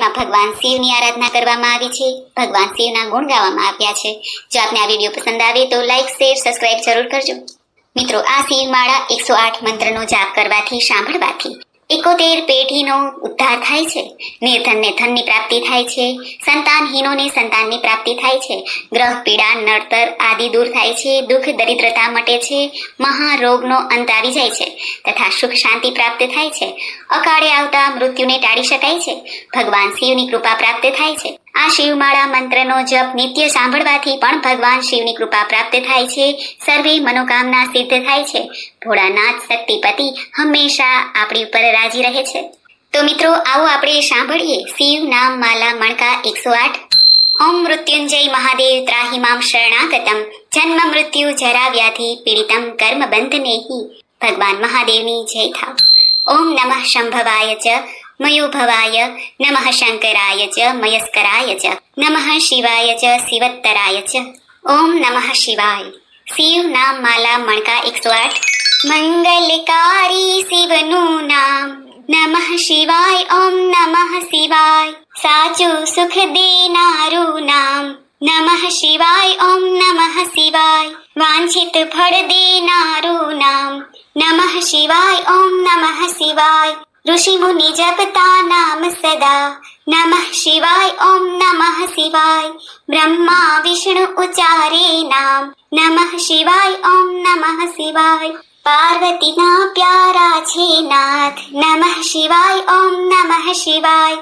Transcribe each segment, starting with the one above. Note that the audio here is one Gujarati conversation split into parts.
માં ભગવાન શિવની આરાધના કરવામાં આવી છે. ભગવાન શિવના ગુણ ગાવામાં આવ્યા છે. જો આપને આ વીડિયો પસંદ આવે તો લાઈક શેર સબસ્ક્રાઇબ જરૂર કરજો. મિત્રો, આ શિવમાળા એકસો આઠ મંત્રનો જાપ કરવાથી, સાંભળવાથી એકોતેર પેઢીનો ઉદ્ધાર થાય છે. નિર્ધનને ધનની પ્રાપ્તિ થાય છે. સંતાનહીનોને સંતાનની પ્રાપ્તિ થાય છે. ગ્રહ, પીડા, નડતર આદિ દૂર થાય છે. દુઃખ, દરિદ્રતા મટે છે. મહારોગનો અંત આવી જાય છે તથા સુખ, શાંતિ પ્રાપ્ત થાય છે. અકાળે આવતા મૃત્યુને ટાળી શકાય છે. ભગવાન શિવની કૃપા પ્રાપ્ત થાય છે. આ શિવમાળા મંત્રનો જપ નિત્ય સાંભળવાથી પણ ભગવાન શિવની કૃપા પ્રાપ્ત થાય છે. સર્વે મનોકામના સિદ્ધ થાય છે. ભોળાનાથ શક્તિપતિ હંમેશા આપણી ઉપર રાજી રહે છે. તો મિત્રો, આવો આપણે સાંભળીએ શિવ નામ માલા મણકા એકસો આઠ. ઓમ મૃત્યુંજય મહાદેવ ત્રાહિમામ શરણાગતમ. જન્મ મૃત્યુ જરા વ્યાધિ પીડિતમ કર્મ બંધ નેહી. ભગવાન મહાદેવની જય થાવ. ઓમ નમઃ શંભવાય ચ. મયોભવાય નમઃ શંકરાય ચ મયસ્કરાય ચ નમઃ શિવાય ચ શિવત્તરાય ચ ઓમ નમઃ શિવાય શિવ નામ માલા મણકા એકસો આઠ મંગલકારી શિવનું નામ નમઃ શિવાય ઓમ નમઃ શિવાય સાચું સુખ દેનારું નામ નમઃ શિવાય ઓમ નમઃ શિવાય વાંછિત ફળ દેનારું નામ નમઃ શિવાય ઓમ નમઃ શિવાય ऋषिमुनिजपता नाम सदा। नमः शिवाय ॐ नमः शिवाय। ब्रह्मा विष्णु उच्चारे नाम। नमः शिवाय ॐ नमः शिवाय। पार्वतिना प्याराचेनाथ नमः शिवाय ॐ नमः शिवाय।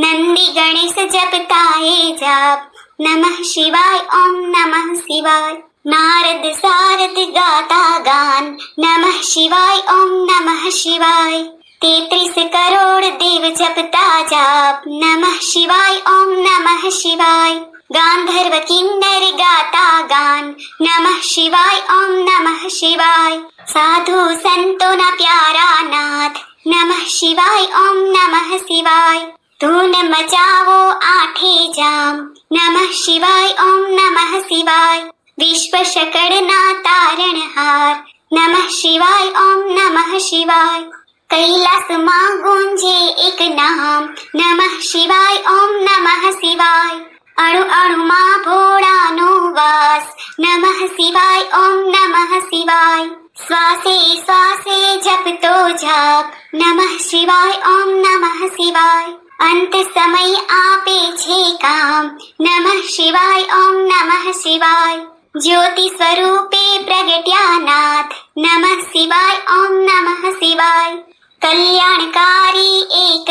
नन्दी गणेश जपताये जाप। नमः शिवाय ॐ नमः शिवाय। नारद सारद गाता गान। नमः शिवाय ॐ नमः शिवाय। તેત્રીસ કરોડ દેવ જપતા જાપ નમઃ શિવાય, ઓમ નમઃ શિવાય. ગાંધર્વ કિન્નર ગાતા ગાન, નમઃ શિવાય, ઓમ નમઃ શિવાય. સાધુ સંતોના પ્યારા નાથ, નમઃ શિવાય, ઓમ નમઃ શિવાય. ધૂન મચાવો આઠે જામ, નમઃ શિવાય, ઓમ નમઃ શિવાય. વિશ્વ શકળના તારણહાર, નમઃ શિવાય, ઓમ નમઃ શિવાય. કૈલાસમાં ગુંજે એક નામ. નમઃ શિવાય, ઓમ નમઃ શિવાય. અણુ અણુમાં ભોળાનો વાસ. નમઃ શિવાય, ઓમ નમઃ શિવાય. શ્વાસે શ્વાસે જપતો જાપ. નમઃ શિવાય, ઓમ નમઃ શિવાય. અંત સમય આપે છે કામ. નમઃ શિવાય, ઓમ નમઃ શિવાય. જ્યોતિ સ્વરૂપે પ્રગટ્યા નાથ નમઃ શિવાય, ઓમ નમઃ શિવાય. कल्याणकारी एक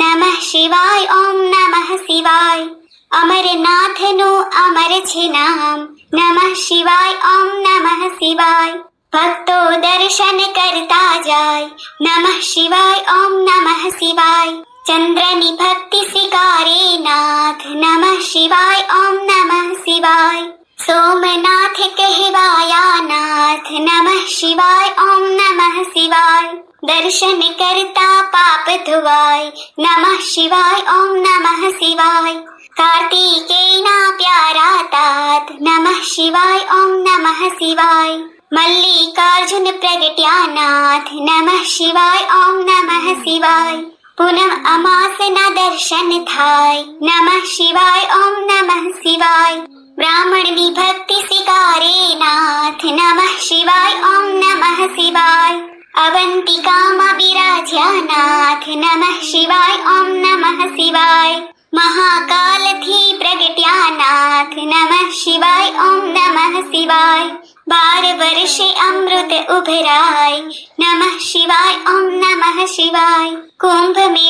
नमः शिवाय ॐ नमः शिवाय। अमरनाथ नु अमर जिनाम नमः शिवाय ॐ नमः शिवाय। भक्तो दर्शन कर्ता जय नमः शिवाय ॐ नमः शिवाय। चन्द्रनि भक्ति स्वीकारीनाथ नमः शिवाय ॐ नमः शिवाय। सोमनाथ कहवाया नाथ नमः शिवाय ॐ नमः शिवाय। નમઃ શિવાય દર્શન કરતા પાપ ધોવાય નમઃ શિવાય ઓમ નમઃ શિવાય કાર્તિકેયના પ્યારા તાત નમઃ શિવાય ઓમ નમઃ શિવાય મલ્લિકાર્જુન પ્રગટ્યા નાથ નમઃ શિવાય ઓમ નમઃ શિવાય પૂનમ અમાસના દર્શન થાય નમઃ શિવાય ઓમ નમઃ શિવાય બ્રાહ્મણની ભક્તિ સ્વીકારે નાથ નમઃ શિવાય ઓમ નમઃ अवन्तिकामविराज्यानाथ नमः शिवाय ॐ नमः शिवाय। महाकालधि प्रगत्यानाथ नमः शिवाय ॐ नमः शिवाय। बारवर्षे अमृत उभराय नमः शिवाय ॐ नमः शिवाय। कुम्भमेरानुतीर्थं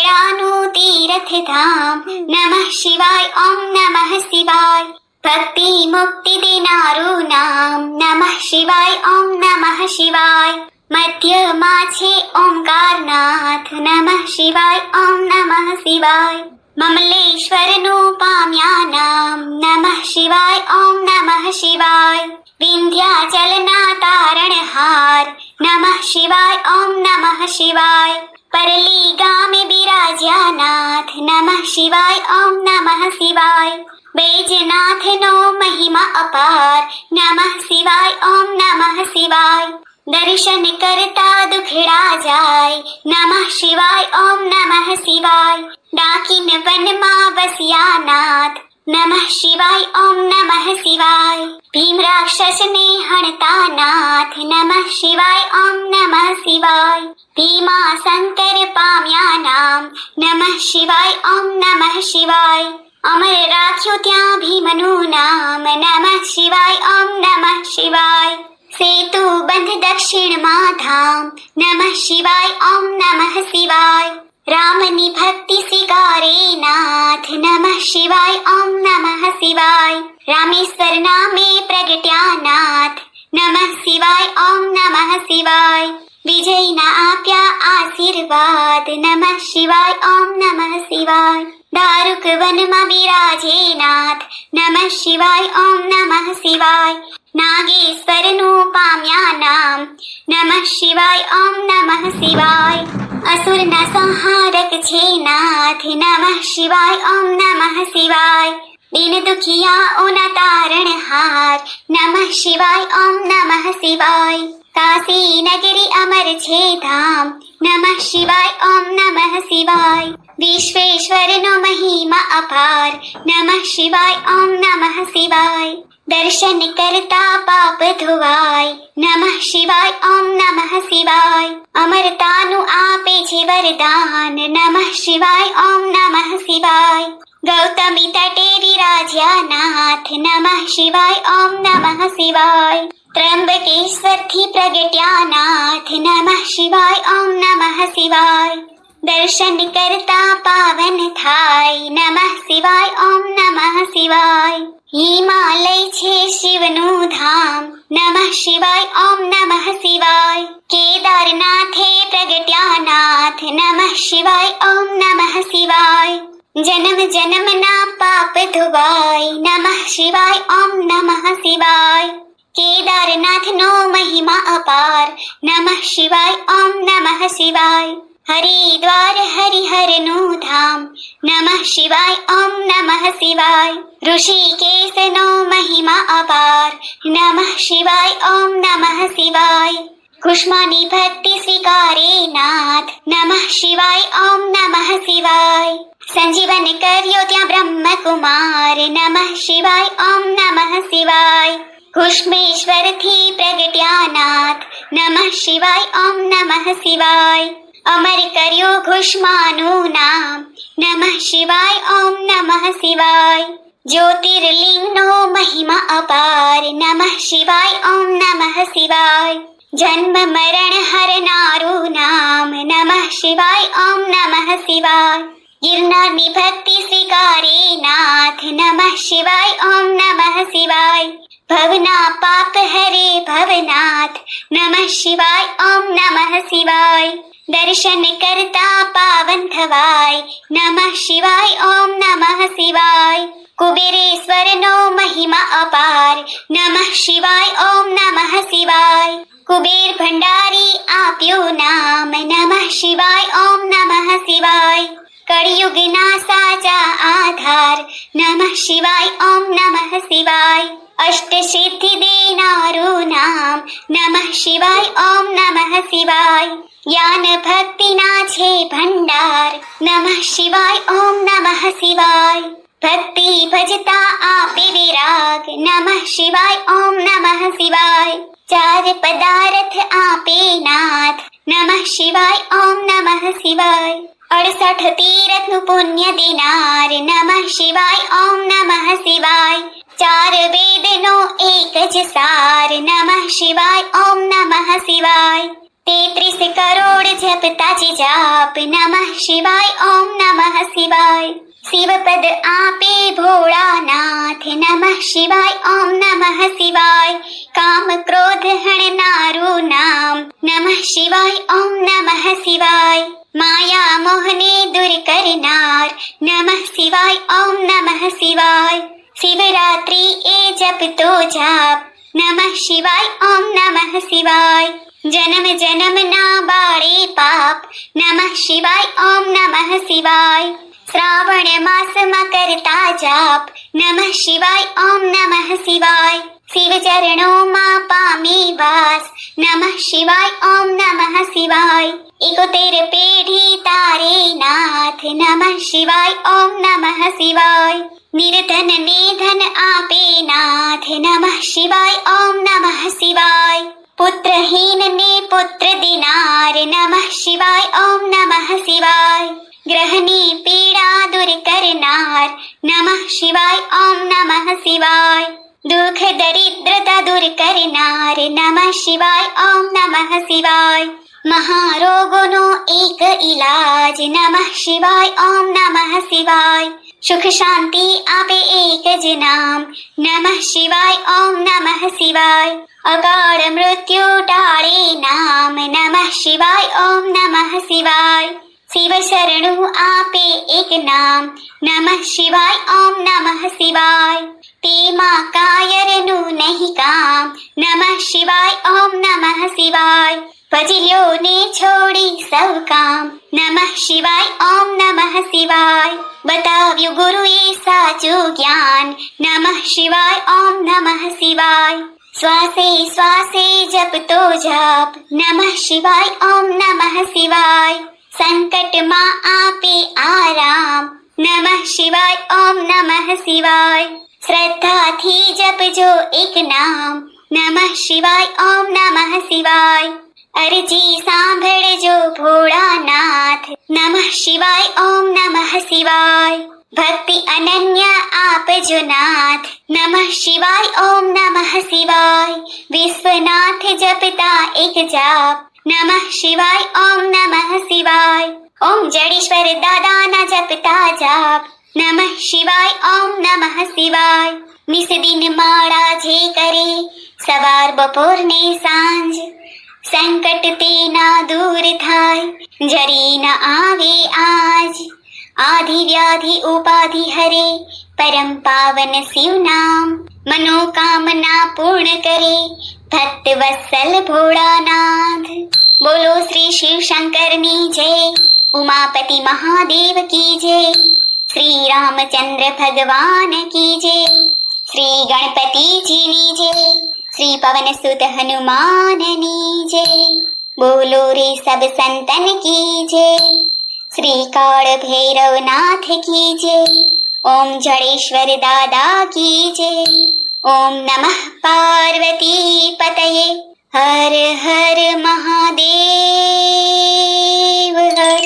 नमः शिवाय ॐ नमः शिवाय। भक्तिमुक्तिदिनारूनाम् नमः शिवाय ॐ नमः शिवाय। મધ્યમાં છે ઓમકારનાથ નમઃ શિવાય ઓમ નમઃ શિવાય મમલેશ્વરનું પામ્યા નામ નમઃ શિવાય ઓમ નમઃ શિવાય વિંધ્યાચલના તારણહાર નમઃ શિવાય ઓમ નમઃ શિવાય પરલી ગામે બિરાજ્યા નાથ નમઃ શિવાય ઓમ નમઃ શિવાય બૈજનાથનો મહિમા અપાર નમઃ શિવાય ઓમ નમઃ શિવાય दर्शन करता दुखड़ा जाय। नमः शिवाय ओम नमः शिवाय। डाकिन वन शिवायिन बसिया नाथ। नमः शिवाय ओम नमः शिवाय। भीम राक्षस ने हणता नाथ। नमः शिवाय ओम नमः शिवाय। भीमा शंकर पाम्या नाम। नमः शिवाय ओम नमः शिवाय। अमर राख्यो त्या भीमनु नाम। नमः शिवाय ओम नमः शिवाय। सेतुबन्ध दक्षिणमाधां नमः शिवाय ॐ नमः शिवाय। रामनिभक्तिस्वीकारे नाथ। नमः शिवाय ॐ नमः शिवाय। रामेश्वर नामे प्रगट्यानाथ नमः शिवाय ॐ नमः शिवाय। विजयिना आप्या आशीर्वाद। नमः शिवाय ॐ नमः शिवाय। દારૂક વનમાં બિરાજે નાથ નમઃ શિવાય ઓમ નમઃ શિવાય નાગેશ્વરનું પામ્યા નામ નમઃ શિવાય ઓમ નમઃ શિવાય અસુરના સંહારક છે નાથ નમઃ શિવાય ઓમ નમઃ શિવાય દિન દુખિયાઓના તારણહાર નમઃ શિવાય ઓમ નમઃ શિવાય કાશી નગરી અમર છે ધામ નમઃ શિવાય ઓમ નમઃ શિવાય વિશ્વેશ્વરનો મહિમા અપાર નમઃ શિવાય ઓમ નમઃ શિવાય દર્શન કરતા પાપ ધોવાય નમઃ શિવાય ઓમ નમઃ શિવાય અમરતાનું આપે છે વરદાન નમઃ શિવાય ઓમ નમઃ શિવાય ગૌતમી તટે વિરાજ્યા નાથ નમઃ શિવાય ઓમ નમઃ શિવાય ત્રંબકેશ્વરથી પ્રગટ્યા નાથ નમઃ શિવાય ઓમ નમઃ શિવાય દર્શન કરતા પાવન થાય. નમઃ શિવાય, ઓમ નમઃ શિવાય. હિમાલય છે શિવનું ધામ. નમઃ શિવાય, ઓમ નમઃ શિવાય. કેદારનાથે પ્રગટ્યા નાથ નમઃ શિવાય, ઓમ નમઃ શિવાય. જન્મ જન્મના પાપ ધોવાય. નમઃ શિવાય, ઓમ નમઃ શિવાય. કેદારનાથનો મહિમા અપાર. નમઃ શિવાય, ઓમ નમઃ શિવાય. હરિદ્વાર હરિહરનું ધામ, નમઃ શિવાય, ઓમ નમઃ શિવાય. ઋષિકેશનો મહિમા અપાર, નમઃ શિવાય, ઓમ નમઃ શિવાય. કુષ્માની ભક્તિ સ્વીકારે નાથ, નમઃ શિવાય, ઓમ નમઃ શિવાય. સંજીવન કર્યો ત્યાં બ્રહ્મકુમાર, નમઃ શિવાય, ઓમ નમઃ શિવાય. કુષ્મેશ્વરથી પ્રગટ્યા નાથ, નમઃ શિવાય, ઓમ નમઃ શિવાય. અમર કર્યો ઘુષ્માનું નામ. નમઃ શિવાય, ઓમ નમઃ શિવાય. જ્યોતિર્લિંગનો મહિમા અપાર. નમઃ શિવાય, ઓમ નમઃ શિવાય. જન્મ, મરણ હરનારું નામ. નમઃ શિવાય, ઓમ નમઃ શિવાય. ગિરનારની ભક્તિ સ્વીકારે નાથ. નમઃ શિવાય, ઓમ નમઃ શિવાય. ભવના પાપ હરે ભવનાથ. નમઃ શિવાય, ઓમ નમઃ શિવાય. દર્શન કરતા પાવન થવાય. નમઃ શિવાય, ઓમ નમઃ શિવાય. કુબેરેશ્વરનો મહિમા અપાર. નમઃ શિવાય, ઓમ નમઃ શિવાય. કુબેર ભંડારી આપ્યું નામ. નમઃ શિવાય, ઓમ નમઃ શિવાય. કળિયુગના સાચા આધાર. નમઃ શિવાય, ઓમ નમઃ શિવાય. अष्टसिद्धिदेनारो नाम नमः शिवाय ॐ नमः शिवाय भक्तिनाथे भण्डार नमः शिवाय ॐ नमः शिवाय भक्ति भजता आप विराग नमः शिवाय ॐ नमः शिवाय चार पदारथ आपे नाथ नमः शिवाय ॐ नमः शिवाय अडसठ अथ पुण्य दिनार नमः शिवाय ॐ नमः शिवाय ચાર વેદનો એક જ સાર નમઃ શિવાય ઓમ નમઃ શિવાય તેત્રીસ કરોડ જપતા જ જાપ નમઃ શિવાય ઓમ નમઃ શિવાય શિવપદ આપે ભોળાનાથ નમઃ શિવાય ઓમ નમઃ શિવાય કામ ક્રોધ હણનારું નામ નમઃ શિવાય ઓમ નમઃ શિવાય માયા મોહને દૂર કરનાર નમઃ શિવાય ઓમ નમઃ શિવાય શિવરાત્રી એ જપતો જાપ નમઃ શિવાય ઓમ નમઃ શિવાય જન્મ જન્મના બાળે પાપ નમઃ શિવાય ઓમ નમઃ શિવાય શ્રાવણ માસમાં કરતા જાપ નમઃ શિવાય ઓમ નમઃ શિવાય શિવ ચરણોમાં પામી વાસ નમઃ શિવાય ઓમ નમઃ શિવાય એકોતેર પેઢી તારે નાથ નમઃ શિવાય ઓમ નમઃ શિવાય નિર્ધન ને ધન આપે નાથ નમઃ શિવાય ઓમ નમઃ શિવાય પુત્રહીન ને પુત્ર દિનાર નમઃ શિવાય ઓમ નમઃ શિવાય ગ્રહની પીડા દૂર કરનાર નમઃ શિવાય ઓમ નમઃ શિવાય દુઃખ દરિદ્રતા દૂર કરનાર નમઃ શિવાય ઓમ નમઃ શિવાય મહારોગોનો એક ઈલાજ નમઃ શિવાય ઓમ નમઃ શિવાય સુખ શાંતિ આપે એક જ નામ. નમઃ શિવાય, ઓમ નમઃ શિવાય. અકાળ મૃત્યુ ટાળે નામ. નમઃ શિવાય, ઓમ નમઃ શિવાય. શિવ શરણું આપે એક નામ. નમઃ શિવાય, ઓમ નમઃ શિવાય. તેમાં કાયરનું નહીં કામ. નમઃ શિવાય, ઓમ નમઃ શિવાય. ભજલ્યોને છોડી સૌ કામ. નમઃ શિવાય, ઓમ નમઃ શિવાય. બતાવ્યું ગુરુએ સાચું જ્ઞાન. નમઃ શિવાય, ઓમ નમઃ શિવાય. શ્વાસે શ્વાસે જપતો જપ. નમઃ શિવાય, ઓમ નમઃ શિવાય. સંકટમાં આપે આરામ. નમઃ શિવાય, ઓમ નમઃ શિવાય. શ્રદ્ધાથી જપજો એક નામ. નમઃ શિવાય, ઓમ નમઃ શિવાય. અરજી સાંભળજો ભોળાનાથ નમઃ શિવાય ઓમ નમઃ શિવાય ભક્તિ અનન્ય આપજો નાથ નમઃ શિવાય ઓમ નમઃ શિવાય વિશ્વનાથ જપતા એક જાપ નમઃ શિવાય ઓમ નમઃ શિવાય ઓમ જડેશ્વર દાદાના જપતા જાપ નમઃ શિવાય ઓમ નમઃ શિવાય નિસ દિન માળા જે કરે સવાર બપોર ને સાંજ સંકટ તેના દૂર થાય, જરી ન આવે આજ. આધિ વ્યાધિ ઉપાધિ હરે, પરમ પાવન શિવ નામ. મનોકામના પૂર્ણ કરે, ભક્ત વત્સલ ભોળાનાથ. બોલો શ્રી શિવ શંકરની જય, ઉમાપતિ મહાદેવ કી જય. શ્રી રામચંદ્ર ભગવાન કી જય. શ્રી ગણપતિજીની જય. શ્રી પવન સુત હનુમાનની જય બોલો રે સબ સંતન કી જય શ્રી કાળ ભૈરવનાથ કી જય ઓમ જડેશ્વર દાદા કી જય ઓમ નમઃ પાર્વતી પતયે હર હર મહાદેવ હર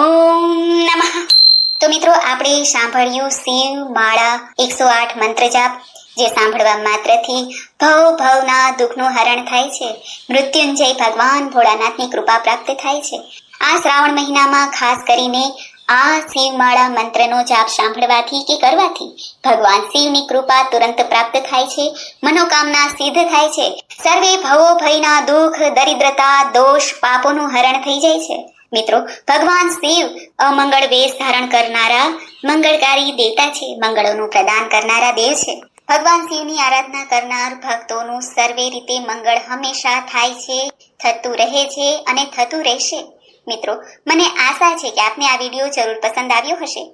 ઓમ નમઃ તો મિત્રો આપણે સાંભળ્યું શિવ માળા એકસો આઠ મંત્ર જાપ જે સાંભળવા માત્રથી ભવ ભવના દુઃખનું હરણ થાય છે. મૃત્યુંજય ભગવાન ભોળાનાથની કૃપા પ્રાપ્ત થાય છે. આ શ્રાવણ મહિનામાં ખાસ કરીને આ શિવમાળા મંત્રનો જાપ સાંભળવાથી કે કરવાથી ભગવાન શિવની કૃપા તુરંત પ્રાપ્ત થાય છે. મનોકામના સિદ્ધ થાય છે. સર્વે ભવો ભયના દુઃખ, દરિદ્રતા, દોષ, પાપોનું હરણ થઈ જાય છે. મિત્રો, ભગવાન શિવ અમંગળ વેશ ધારણ કરનારા મંગળકારી દેવતા છે. મંગળોનું પ્રદાન કરનારા દેવ છે. ભગવાન શિવની આરાધના કરનાર ભક્તોનું સર્વે રીતે મંગળ હંમેશા થાય છે, થતું રહે છે અને થતું રહેશે. મિત્રો, મને આશા છે કે આપને આ વીડિયો જરૂર પસંદ આવ્યો હશે.